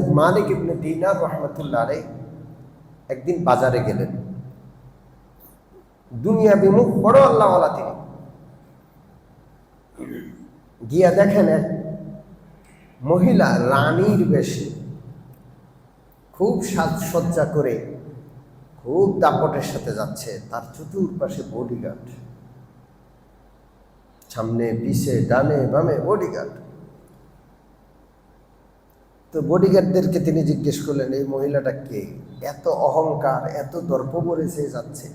মালিক ইবনে দিনার রহমতুল্লাহ আলাই একদিন বাজারে গেলেন। দুনিয়া বিমুখ বড় আল্লাহওয়ালা তিনি। গিয়া দেখেন এক মহিলা রানীর বেশে খুব সাজসজ্জা করে খুব দাপটের সাথে যাচ্ছে, তার চতুর্পাশে বডিগার্ড সামনে, পিছে, ডানে, বামে বডিগার্ড তো বডিগার্ডদেরকে তিনি জিজ্ঞেস করলেন, এই মহিলাটা কে? এত অহংকার, এত দর্প সে যাচ্ছে।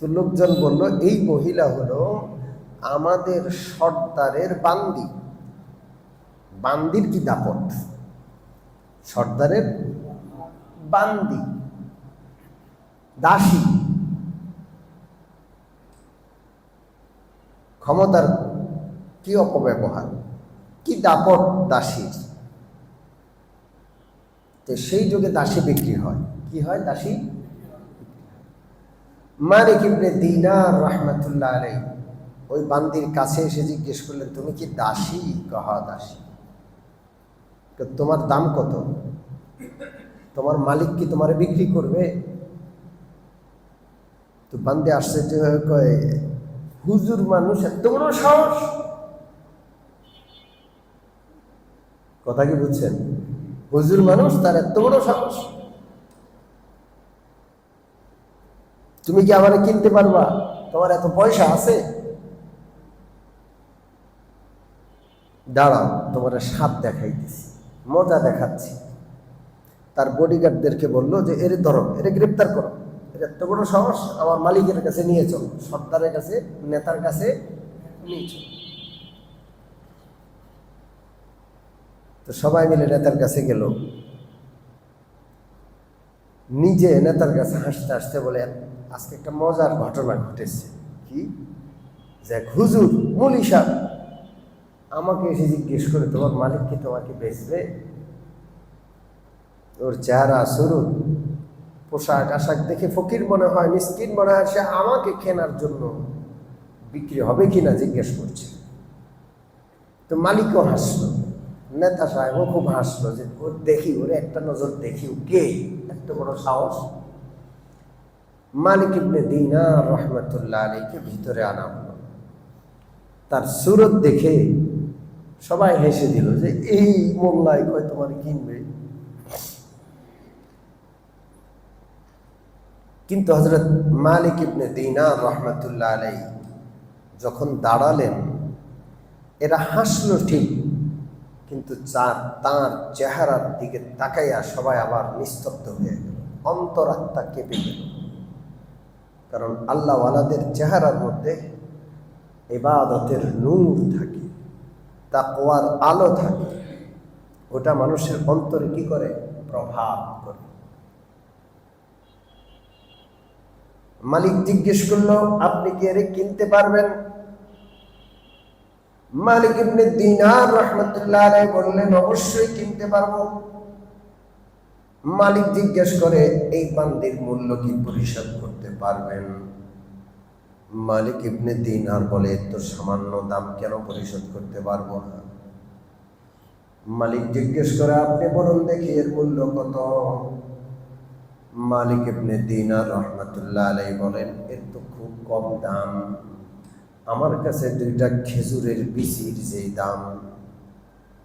তো লোকজন বলল, এই মহিলা হলো আমাদের সর্দারের বান্দি। বান্দির কি দাপট? সর্দারের বান্দি, দাসী। ক্ষমতার কি অপব্যবহার? কি দাপট দাসীর? তো সেই যুগে দাসী বিক্রি হয়। কি হয় দাসী? মালিক ইবনে দিনার রহমতুল্লাহ আলাই ওই বান্দির কাছে এসে জিজ্ঞেস করলেন, তুমি কি দাসী? কহা দাসী। তো তোমার দাম কত? তোমার মালিক কি তোমারে বিক্রি করবে? তো বান্দে আশ্চর্য হয়ে কয়, হুজুর মানুষ এত বড় সাহস? কথা কি বুঝছেন? হুজুর মানুষ, তার এত বড় সাহস। তুমি কি আমার কিনতে পারবা? তোমার এত পয়সা আছে? দাঁড়াও, তোমার স্বাদ দেখাইতেছি, মজা দেখাচ্ছি। তার বডিগার্ডদেরকে বলল যে, এর ধরো, এরে গ্রেপ্তার করো। এর এত বড় সাহস আমার মালিকের কাছে নিয়ে চলো, সর্দারের কাছে, নেতার কাছে নিয়ে চলো। তো সবাই মিলে নেতার কাছে গেল। নিজে নেতার কাছে হাসতে হাসতে বলে, আজকে একটা মজার ঘটনা ঘটেছে। কি? যে হুজুর মুলি সাহেব আমাকে এসে জিজ্ঞেস করে, তোমার মালিক কি তোমাকে বেচবে? ওর চেহারা শুরু পোশাক আশাক দেখে ফকির মনে হয়, মিসকিন মনে হয়, সে আমাকে কেনার জন্য বিক্রি হবে কিনা জিজ্ঞেস করছে। তো মালিকও হাসলো। নেতা সাহেবও খুব হাসলো যে, ওর দেখি, ওরে একটা নজর দেখি কে? এত বড় সাহস? মালিক ইবনে দিনা রহমতুল্লাহ আলীকে ভিতরে আনা হলো। তার সুরত দেখে সবাই হেসে দিল যে, এই মোল্লায় কয় তোমার কিনবে? কিন্তু হজরত মালিক ইবনে দিনা রহমতুল্লাহ আলাই যখন দাঁড়ালেন, এরা হাসলো ঠিক কিন্তু চার তাঁর চেহারার দিকে তাকাইয়া সবাই আবার নিস্তব্ধ হয়ে গেল। অন্তরাত্মা কেঁপে গেল। কারণ আল্লাহওয়ালাদের চেহারার মধ্যে এবাদতের নূর থাকে তা তাকওয়ার আলো থাকে। ওটা মানুষের অন্তরে কি করে? প্রভাব করে। মালিক জিজ্ঞেস করল, আপনি কি এর কিনতে পারবেন? মালিক ইবনে দিনার রহমতুল্লাহ আলাইহি বললেন, অবশ্যই কিনতে পারব। মালিক জিজ্ঞেস করে, এই বান্দির মূল্য কি পরিশোধ করতে পারবেন? মালিক ইবনে দিনার বলে তো সামান্য দাম কেন পরিশোধ করতে পারব না? মালিক জিজ্ঞেস করে, আপনি বলুন দেখি এর মূল্য কত? মালিক ইবনে দিনার রহমতুল্লাহ আলাই বলেন, এর তো খুব কম দাম। আমার কাছে দুইটা খেজুরের বিচির যে দাম,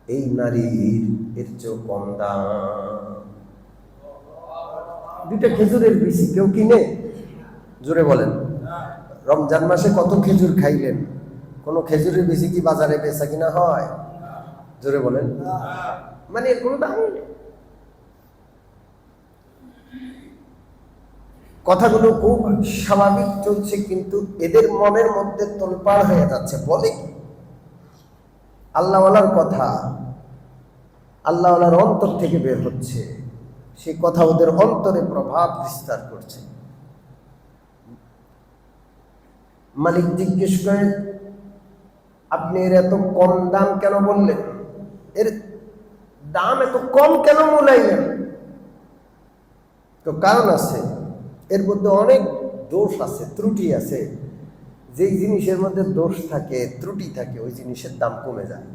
এই নারীর এর চেয়েও কম দাম। দুইটা খেজুরের বিচি কেউ কিনে? জোরে বলেন। রমজান মাসে কত খেজুর খাইলেন? কোনো খেজুরের বিচি কি বাজারে বেচা কিনা হয়? জোরে বলেন। মানে কোনো দাম নেই। কথাগুলো খুব স্বাভাবিক চলছে, কিন্তু এদের মনের মধ্যে তোলপাড় হয়ে যাচ্ছে। বলে কি? আল্লাহওয়ালার কথা, আল্লাহওয়ালার অন্তর থেকে বের হচ্ছে। সেই কথা ওদের অন্তরে প্রভাব বিস্তার করছে। মালিক জিজ্ঞেস করেন আপনি এর এত কম দাম কেন বললেন? এর দাম এত কম কেন মূলাইলেন তো কারণ আছে এর মধ্যে অনেক দোষ আছে ত্রুটি আছে। যেই জিনিসের মধ্যে দোষ থাকে ত্রুটি থাকে ওই জিনিসের দাম কমে যায়।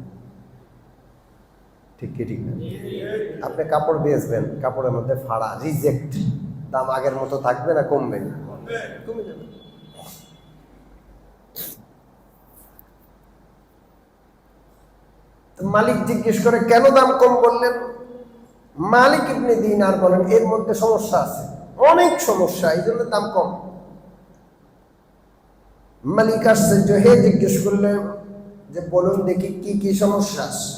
ঠিক কি ঠিক না? আপনি কাপড় বেচবেন কাপড়ের মধ্যে ফাড়া রিজেক্ট দাম আগের মতো থাকবে না কমবে কমে যাবে। মালিক জিজ্ঞেস করে কেন দাম কম বললেন? মালিক ইবনে দিন আর বলেন এর মধ্যে সমস্যা আছে। অনেক সমস্যা, এই জন্য দাম কম। মালিক আশ্চর্য হে, জিজ্ঞেস করলেন যে, বলুন দেখি কি কি সমস্যা? আছে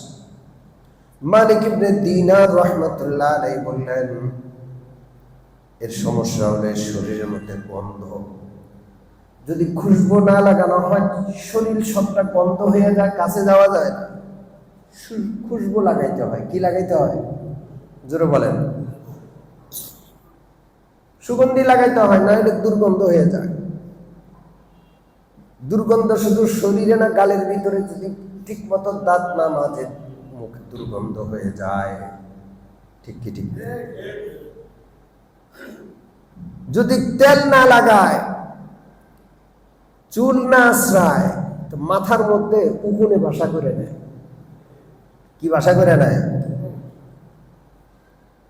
মালিক ইবনে দিনার রহমতুল্লাহ আলাই বললেন, এর সমস্যা হলে শরীরের মধ্যে গন্ধ। যদি খুশবু না লাগানো হয়, শরীর সবটা বন্ধ হয়ে যায়, কাছে যাওয়া যায় না। খুশবু লাগাইতে হয়। কি লাগাইতে হয়? জোরে বলেন। সুগন্ধি লাগাইতে হয় না এটা দুর্গন্ধ হয়ে যায়। দুর্গন্ধ শুধু শরীরে না, গালের ভিতরে যদি ঠিক মতো দাঁত না মাঝে মুখ দুর্গন্ধ হয়ে যায়। ঠিক কি, ঠিক যদি তেল না লাগায়, চুল না আশ্রায়, তো মাথার মধ্যে উকুনে বাসা করে নেয়। কি বাসা করে নেয়?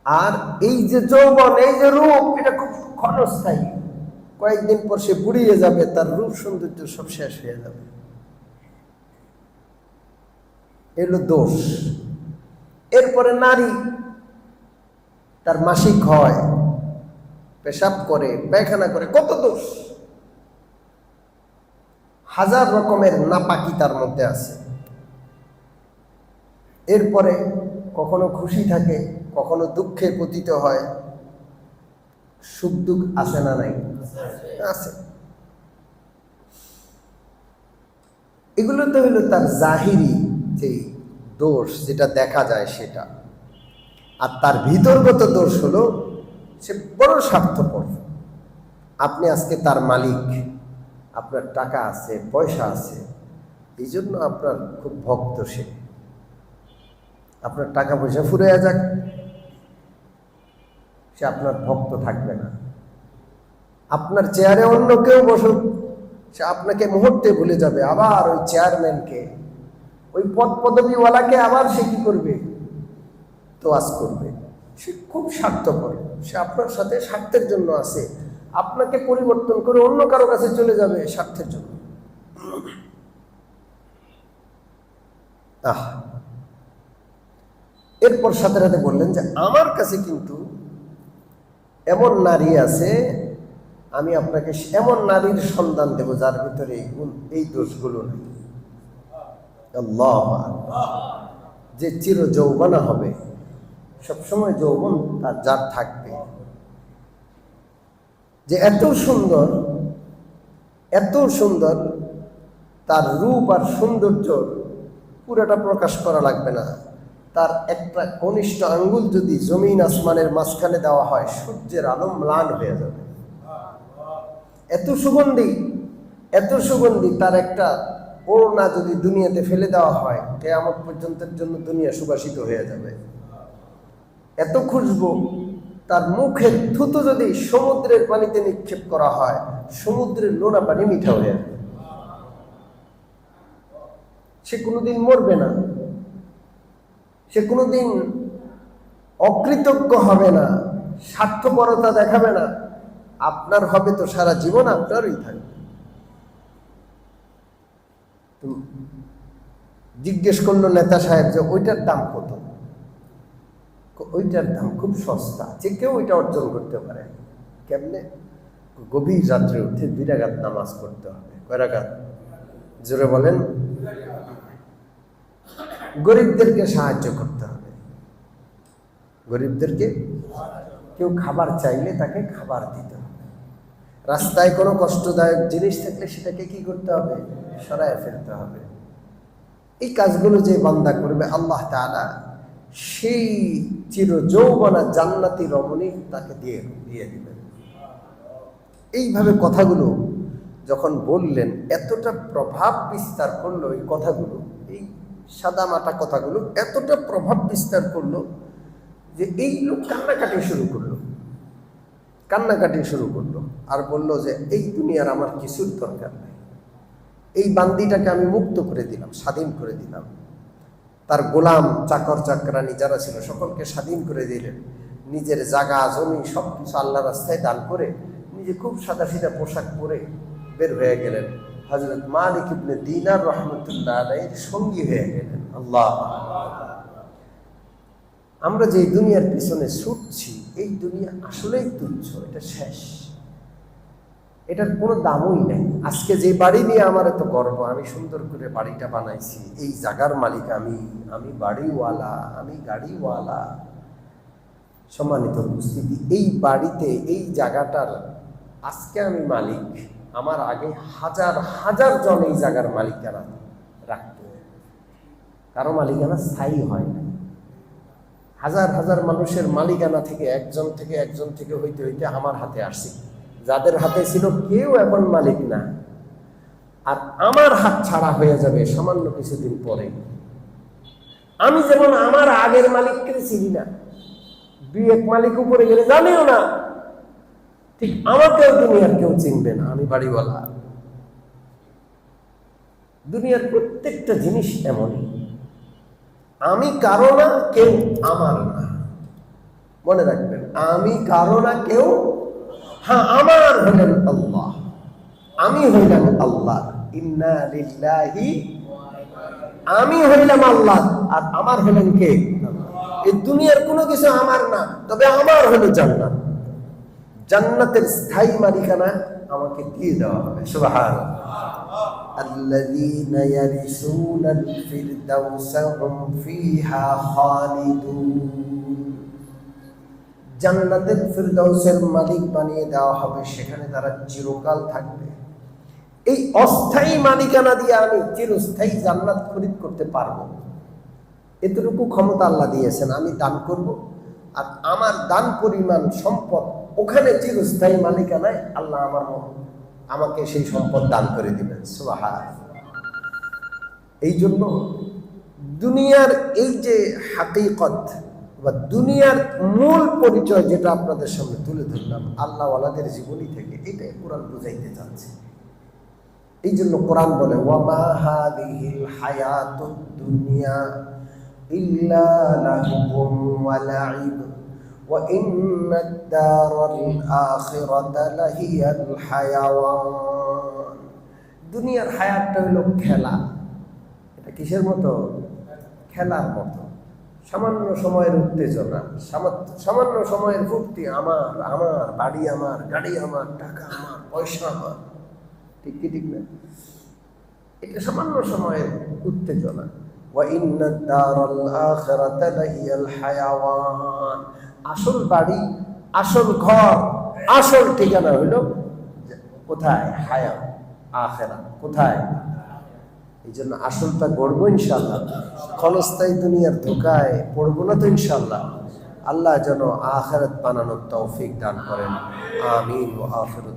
আর এই যে যৌবন, এই যে রূপ, এটা খুব ক্ষণস্থায়ী। কয়েকদিন পর সে বুড়িয়ে যাবে, তার রূপ সৌন্দর্য সব শেষ হয়ে যাবে। এলো দোষ। এরপরে নারী, তার মাসিক হয়, পেশাব করে, পায়খানা করে, কত দোষ? হাজার রকমের নাপাকি তার মধ্যে আছে। এরপরে কখনো খুশি থাকে কখনো দুঃখে পতিত হয়, সুখ দুঃখ আছে না নাই? আছে। এগুলো তো হলো তার জাহিরি যে দোষ, যেটা দেখা যায় সেটা। আর তার ভিতরগত দোষ হলো সে বড় স্বার্থপর। আপনি আজকে তার মালিক, আপনার টাকা আছে, পয়সা আছে এই জন্য আপনার খুব ভক্ত সে। আপনার টাকা পয়সা ফুরে যাক। সে আপনার ভক্ত থাকবে না। আপনার চেয়ারে অন্য কেউ বসুক, সে আপনাকে মুহূর্তে ভুলে যাবে। আবার ওই চেয়ারম্যানকে, ওই পদ পদবীওয়ালাকে আবার সে কি করবে? তোয়াজ করবে। সে খুব স্বার্থপর। সে আপনার সাথে স্বার্থের জন্য আছে। আপনাকে পরিবর্তন করে অন্য কারও কাছে চলে যাবে স্বার্থের জন্য। এরপর সাথে সাথে বললেন যে, আমার কাছে কিন্তু এমন নারী আছে, আমি আপনাকে এমন নারীর সন্ধান দেব যার ভিতরে এই গুণ এই দোষগুলো নেই। যে চির যৌবনা হবে, সবসময় যৌবন তার যার থাকবে। যে এত সুন্দর এত সুন্দর, তার রূপ আর সৌন্দর্য পুরোটা প্রকাশ করা লাগবে না। তার একটা কনিষ্ঠ আঙ্গুল যদি জমিন আসমানের মাঝখানে দেওয়া হয়, সূর্যের আলো ম্লান হয়ে যাবে। এত সুগন্ধি এত সুগন্ধি, তার একটা ওড়না যদি দুনিয়াতে ফেলে দেওয়া হয়, কেয়ামত পর্যন্তের জন্য দুনিয়া সুবাসিত হয়ে যাবে। এত খুশবু, তার মুখের থুতু যদি সমুদ্রের পানিতে নিক্ষেপ করা হয়, সমুদ্রের লোনা পানি মিঠা হয়ে যাবে। সে কোনোদিন মরবে না। সে কোনোদিন অকৃতজ্ঞ হবে না, স্বার্থপরতা দেখাবে না। আপনার হবে তো সারা জীবন আপনারই থাকবে। জিজ্ঞেস করল নেতা সাহেব যে ওইটার দাম কত? ওইটার দাম খুব সস্তা, যে কেউ ওইটা অর্জন করতে পারে। কেমনে? গভীর রাত্রে উঠে দুই রাগাত নামাজ পড়তে হবে। কয় রাগাত জোরে বলেন। গরিবদেরকে সাহায্য করতে হবে। গরিবদেরকে কেউ খাবার চাইলে তাকে খাবার দিতে হবে। রাস্তায় কোনো কষ্টদায়ক জিনিস থাকলে সেটাকে কি করতে হবে? সরায় ফেলতে হবে। এই কাজগুলো যে বান্দা করবে, আল্লাহ তাআলা সেই চির যৌবনা জান্নাতি রমণী তাকে দিয়ে দিয়ে দিবেন। এইভাবে কথাগুলো যখন বললেন, এতটা প্রভাব বিস্তার করল এই কথাগুলো, এই সাদা মাটা কথাগুলো এতটা প্রভাব বিস্তার করল যে এই লোক কান্নাকাটি শুরু করল। কান্নাকাটি শুরু করল আর বলল যে, এই দুনিয়ার আমার কিছুর দরকার নেই। এই বান্দিটাকে আমি মুক্ত করে দিলাম, স্বাধীন করে দিলাম। তার গোলাম চাকর চাকরানি যারা ছিল সকলকে স্বাধীন করে দিলেন। নিজের জাগা জমি সব কিছু আল্লাহ রাস্তায় দান করে নিজে খুব সাদা সিধা পোশাক পরে বের হয়ে গেলেন। হজরত মালিক ইবনে দিনার রহমতুল্লাহ আলাইহির সঙ্গী হয়ে গেলেন। আল্লাহ আমরা যে দুনিয়ার পিছনে ছুটছি, এই দুনিয়া আসলেই তুচ্ছ, এটা শেষ। এটার কোনো দামই নেই। আজকে যে বাড়ি নিয়ে আমার এত গর্ব, আমি সুন্দর করে বাড়িটা বানাইছি, এই জায়গার মালিক আমি আমি বাড়িওয়ালা, আমি গাড়িওয়ালা। সম্মানিত উপস্থিতি, এই বাড়িতে, এই জায়গাটার আজকে আমি মালিক। আমার আগে হাজার হাজার জন এই জায়গার মালিকানা রাখত। কারও মালিকানা স্থায়ী হয় না হাজার হাজার মানুষের মালিকানা থেকে একজন থেকে একজন থেকে হইতে হইতে আমার হাতে আসছে। যাদের হাতে ছিল কেউ এখন মালিক না। আর আমার হাত ছাড়া হয়ে যাবে সামান্য কিছুদিন পরে। আমি যেমন আমার আগের মালিককে চিনি না দুই এক মালিক উপরে গেলে জানিও না ঠিক আমাকেও দুনিয়ার কেউ চিনবে না, আমি বাড়িওয়ালা। দুনিয়ার প্রত্যেকটা জিনিস এমনই। আমি কারও না, কেউ আমার না। মনে রাখবেন, আমি কারও না, কেউ হ্যাঁ আমার হলেন আল্লাহ। আমি হইলাম আল্লাহ ইন্না আমি হইলাম আল্লাহ আর আমার হলেন কে? এই দুনিয়ার কোনো কিছু আমার না, তবে আমার হলো জান্নাত। জান্নাতের স্থায়ী মালিকানা আমাকে দিয়ে দেওয়া হবে সুবহান الذين يرثون الفردوس هم فيها خالدون জান্নাতের ফিরদাউসের মালিক বানিয়ে দেওয়া হবে সেখানে তারা চিরকাল থাকবে এই অস্থায়ী মালিকানা দিয়ে আমি চিরস্থায়ী জান্নাত খরিদ করতে পারবো এতটুকু ক্ষমতা আল্লাহ দিয়েছেন আমি দান করব আর আমার দান পরিমাণ সম্পদ ওখানে চিরস্থায়ী মালিকানায় আল্লাহ আমার আমাকে সেই সম্পদ দান করে দিবেন সুবাহা এই জন্য দুনিয়ার এই যে হাকিকত বা দুনিয়ার মূল পরিচয় যেটা আপনাদের সামনে তুলে ধরলাম, আল্লাহওয়ালাদের জীবনী থেকে, এটাই কোরআন বুঝাইতে চাচ্ছে। এই জন্য কোরআন বলে দুনিয়া ইল্লা লাহুম ওয়া লাইব ওয়া ইন্নাদ দারাল আখিরাতা লাহিয়াল হায়াওয়ান দুনিয়ার হায়াতটা হলো খেলা এটা কিসের মতো খেলার মতো সামান্য সময়ের উত্তেজনা সামাত- সামান্য সময়ের ফুর্তি আমার আমার বাড়ি আমার গাড়ি আমার টাকা আমার পয়সা আমার ঠিক কি ঠিক না এটা সামান্য সময়ের উত্তেজনা وَإِنَّ الدَّارَ الْآخِرَةَ لَهِيَ الْحَيَوَانُ আসল বাড়ি, আসল ঘর, আসল ঠিকানা হইল কোথায়? হায়া আখেরা। কোথায়? এই জন্য আসলটা গড়বো ইনশাল্লাহ ক্ষণস্থায়ী দুনিয়ার ধোকায় পড়ব না তো ইনশাল্লাহ আল্লাহ যেন আখেরাত বানানোর তৌফিক দান করেন। আমিন ও আখির